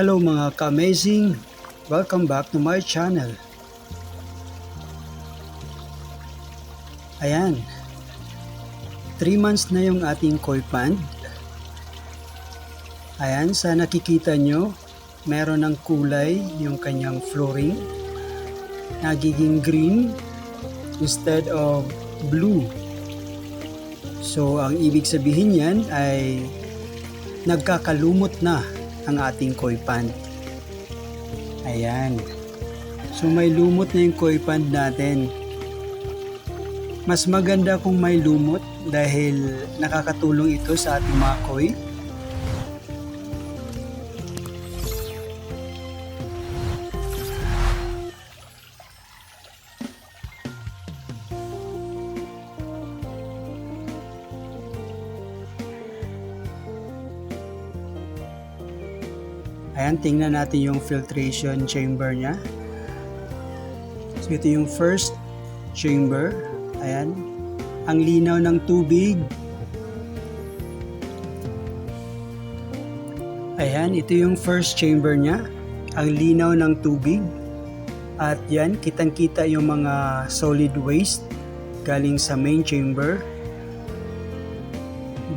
Hello mga ka-amazing! Welcome back to my channel. Ayan. 3 months na yung ating koi pond. Ayan, sa nakikita nyo, meron ng kulay yung kanyang flooring. Nagiging green instead of blue. So, ang ibig sabihin yan ay nagkakalumot na ang ating koi pond. Ayan. So may lumot na yung koi pond natin. Mas maganda kung may lumot dahil nakakatulong ito sa ating mga koi. Ayan, tingnan natin yung filtration chamber niya. So ito yung first chamber. Ayan. Ang linaw ng tubig. Ayan, ito yung first chamber niya. Ang linaw ng tubig. At yan, kitang-kita yung mga solid waste galing sa main chamber.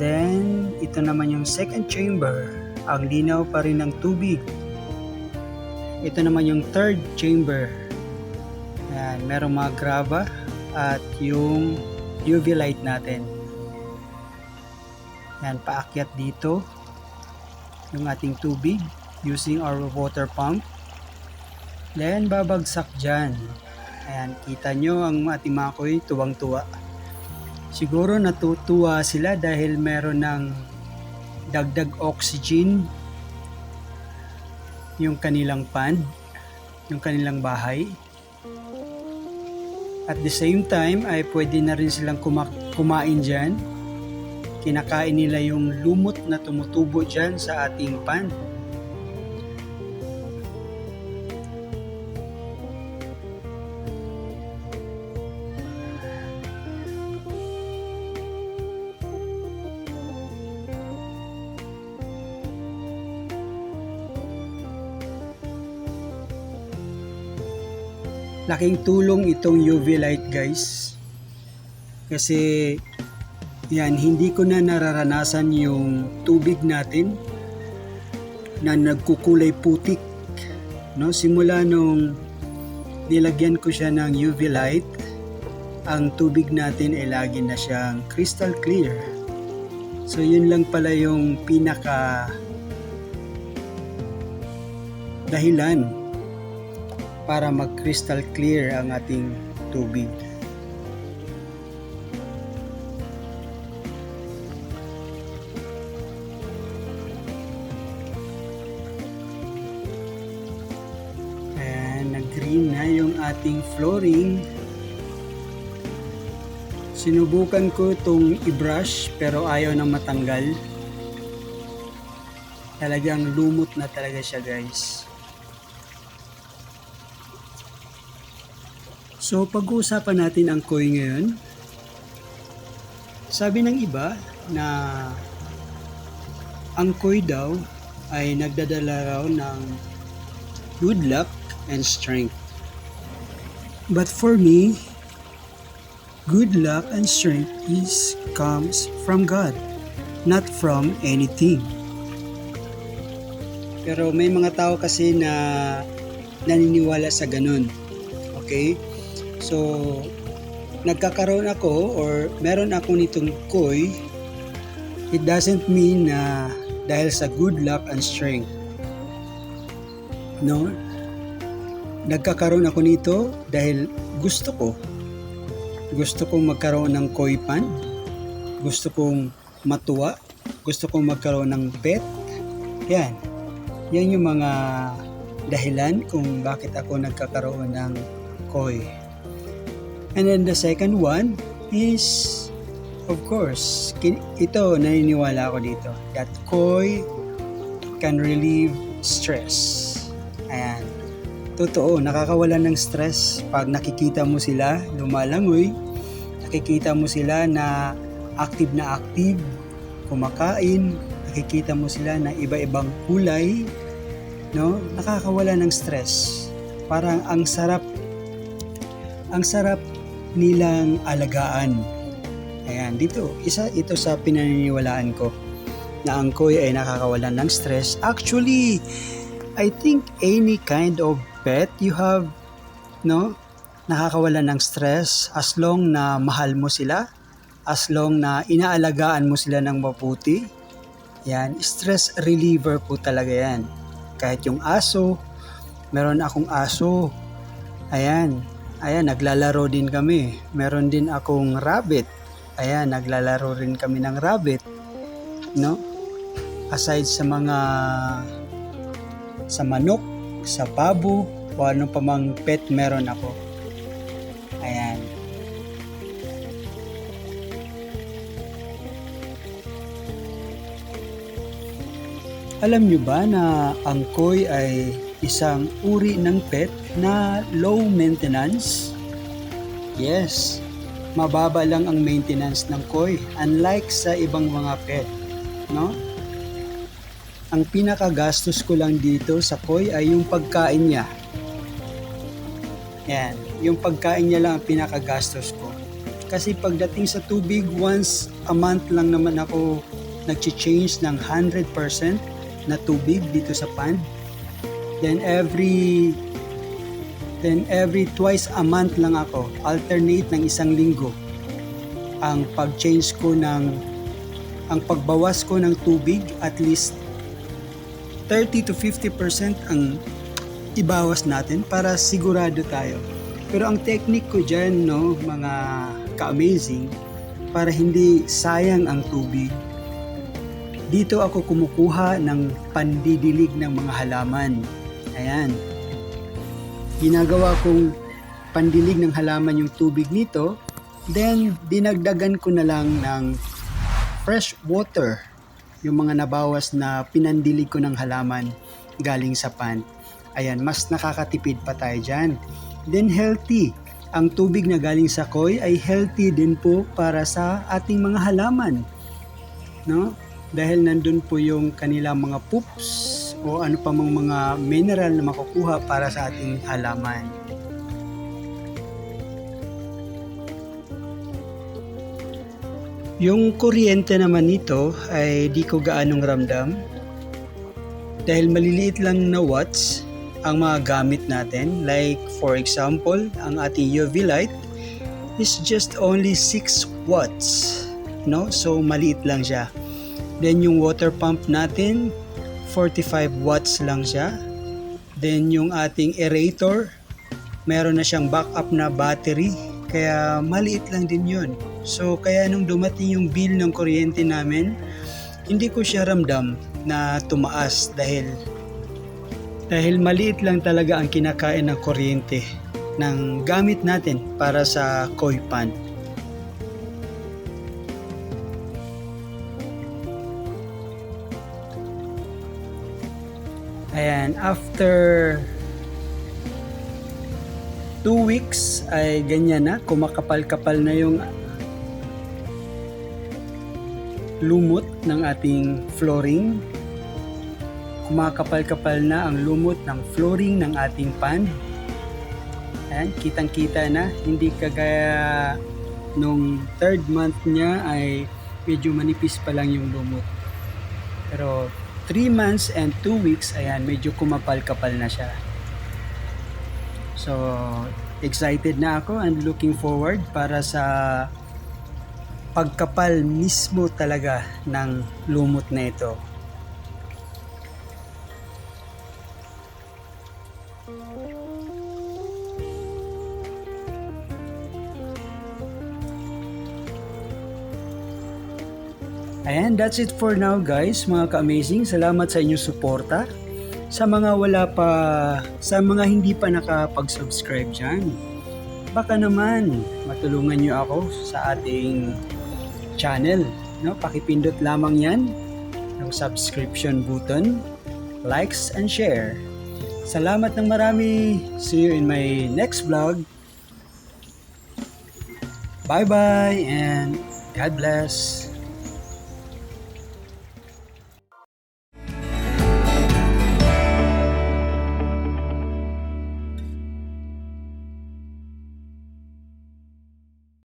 Then, ito naman yung second chamber ang linaw pa rin ng tubig. Ito naman yung third chamber. Ayan, merong mga graba at yung UV light natin. Ayan, paakyat dito yung ating tubig using our water pump. Then, babagsak dyan. Ayan, kita nyo ang ating mga koy tuwang-tuwa. Siguro natutuwa sila dahil meron ng dagdag oxygen yung kanilang pond, yung kanilang bahay. At the same time ay pwede na rin silang kuma- kumain dyan. Kinakain nila yung lumot na tumutubo dyan sa ating pond. Laking tulong itong UV light guys. Kasi yan, hindi ko na nararanasan yung tubig natin na nagkukulay putik. No, simula nung nilagyan ko siya ng UV light, ang tubig natin ay lagi na siyang crystal clear. So yun lang pala yung pinaka dahilan para mag-crystal clear ang ating tubig. Ayan, nag-green na yung ating flooring. Sinubukan ko itong i-brush pero ayaw na matanggal. Talagang lumot na talaga siya guys. So pag-uusapan natin ang koi ngayon. Sabi ng iba na ang koi daw ay nagdadala raw ng good luck and strength. But for me, good luck and strength is comes from God, not from anything. Pero may mga tao kasi na naniniwala sa ganun. Okay? So, nagkakaroon ako or meron ako nitong koi, it doesn't mean na dahil sa good luck and strength. No? Nagkakaroon ako nito dahil gusto ko. Gusto kong magkaroon ng koi pan. Gusto kong matuwa. Gusto kong magkaroon ng pet. Yan. Yan yung mga dahilan kung bakit ako nagkakaroon ng koi. And then the second one is, of course, kin- ito naniniwala ako dito, that koi can relieve stress. Ayan. Totoo, nakakawala ng stress pag nakikita mo sila lumalangoy, nakikita mo sila na active na active, kumakain, nakikita mo sila na iba-ibang kulay, no? Nakakawala ng stress. Parang ang sarap ang sarap nilang alagaan. Ayan, dito, isa ito sa pinaniniwalaan ko na ang koi ay nakakawalan ng stress. Actually, I think any kind of pet you have, no, nakakawalan ng stress as long na mahal mo sila, as long na inaalagaan mo sila ng mabuti. Yan, stress reliever po talaga yan. Kahit yung aso, meron akong aso. Ayan, ayan, naglalaro din kami. Meron din akong rabbit. Ayan, naglalaro rin kami ng rabbit. No? Aside sa mga sa manok, sa pabo, o ano pa mang pet meron ako. Ayan. Alam nyo ba na ang koi ay isang uri ng pet na low maintenance? Yes, mababa lang ang maintenance ng koi unlike sa ibang mga pet, no? Ang pinakagastos ko lang dito sa koi ay yung pagkain niya. Yan, yung pagkain niya lang ang pinakagastos ko. Kasi pagdating sa tubig, once a month lang naman ako nag-change ng 100% na tubig dito sa pond. Then every then every twice a month lang ako, alternate ng isang linggo ang pag-change ko ng ang pagbawas ko ng tubig at least 30 to 50% ang ibawas natin para sigurado tayo. Pero ang technique ko dyan, no, mga ka-amazing, para hindi sayang ang tubig, dito ako kumukuha ng pandidilig ng mga halaman. Ayan. Ginagawa kong pandilig ng halaman yung tubig nito, then dinagdagan ko na lang ng fresh water yung mga nabawas na pinandilig ko ng halaman galing sa pan. Ayan, mas nakakatipid pa tayo dyan. Then healthy. Ang tubig na galing sa koi ay healthy din po para sa ating mga halaman. No? Dahil nandun po yung kanilang mga poops o ano pa mang mga mineral na makukuha para sa ating halaman. Yung kuryente naman nito ay di ko gaanong ramdam dahil maliliit lang na watts ang mga gamit natin. Like for example, ang ating UV light is just only 6 watts. No? So maliit lang siya. Then yung water pump natin, 45 watts lang siya. Then yung ating aerator, meron na siyang backup na battery. Kaya maliit lang din yun. So kaya nung dumating yung bill ng kuryente namin, hindi ko siya ramdam na tumaas dahil dahil maliit lang talaga ang kinakain ng kuryente ng gamit natin para sa koi pan. Ayan, after two weeks ay ganyan na, kumakapal-kapal na yung lumot ng ating flooring. Kumakapal-kapal na ang lumot ng flooring ng ating pan. Ayan, kitang-kita na, hindi kagaya nung third month niya ay medyo manipis pa lang yung lumot. Pero 3 months and 2 weeks, ayan, medyo kumapal-kapal na siya. So, excited na ako and looking forward para sa pagkapal mismo talaga ng lumot na ito. Ayan, that's it for now guys, mga ka-amazing. Salamat sa inyong suporta. sa mga wala pa, sa mga hindi pa nakapag-subscribe dyan, baka naman matulungan nyo ako sa ating channel. No? Pakipindot lamang yan ng subscription button, likes and share. Salamat ng marami. See you in my next vlog. Bye-bye and God bless.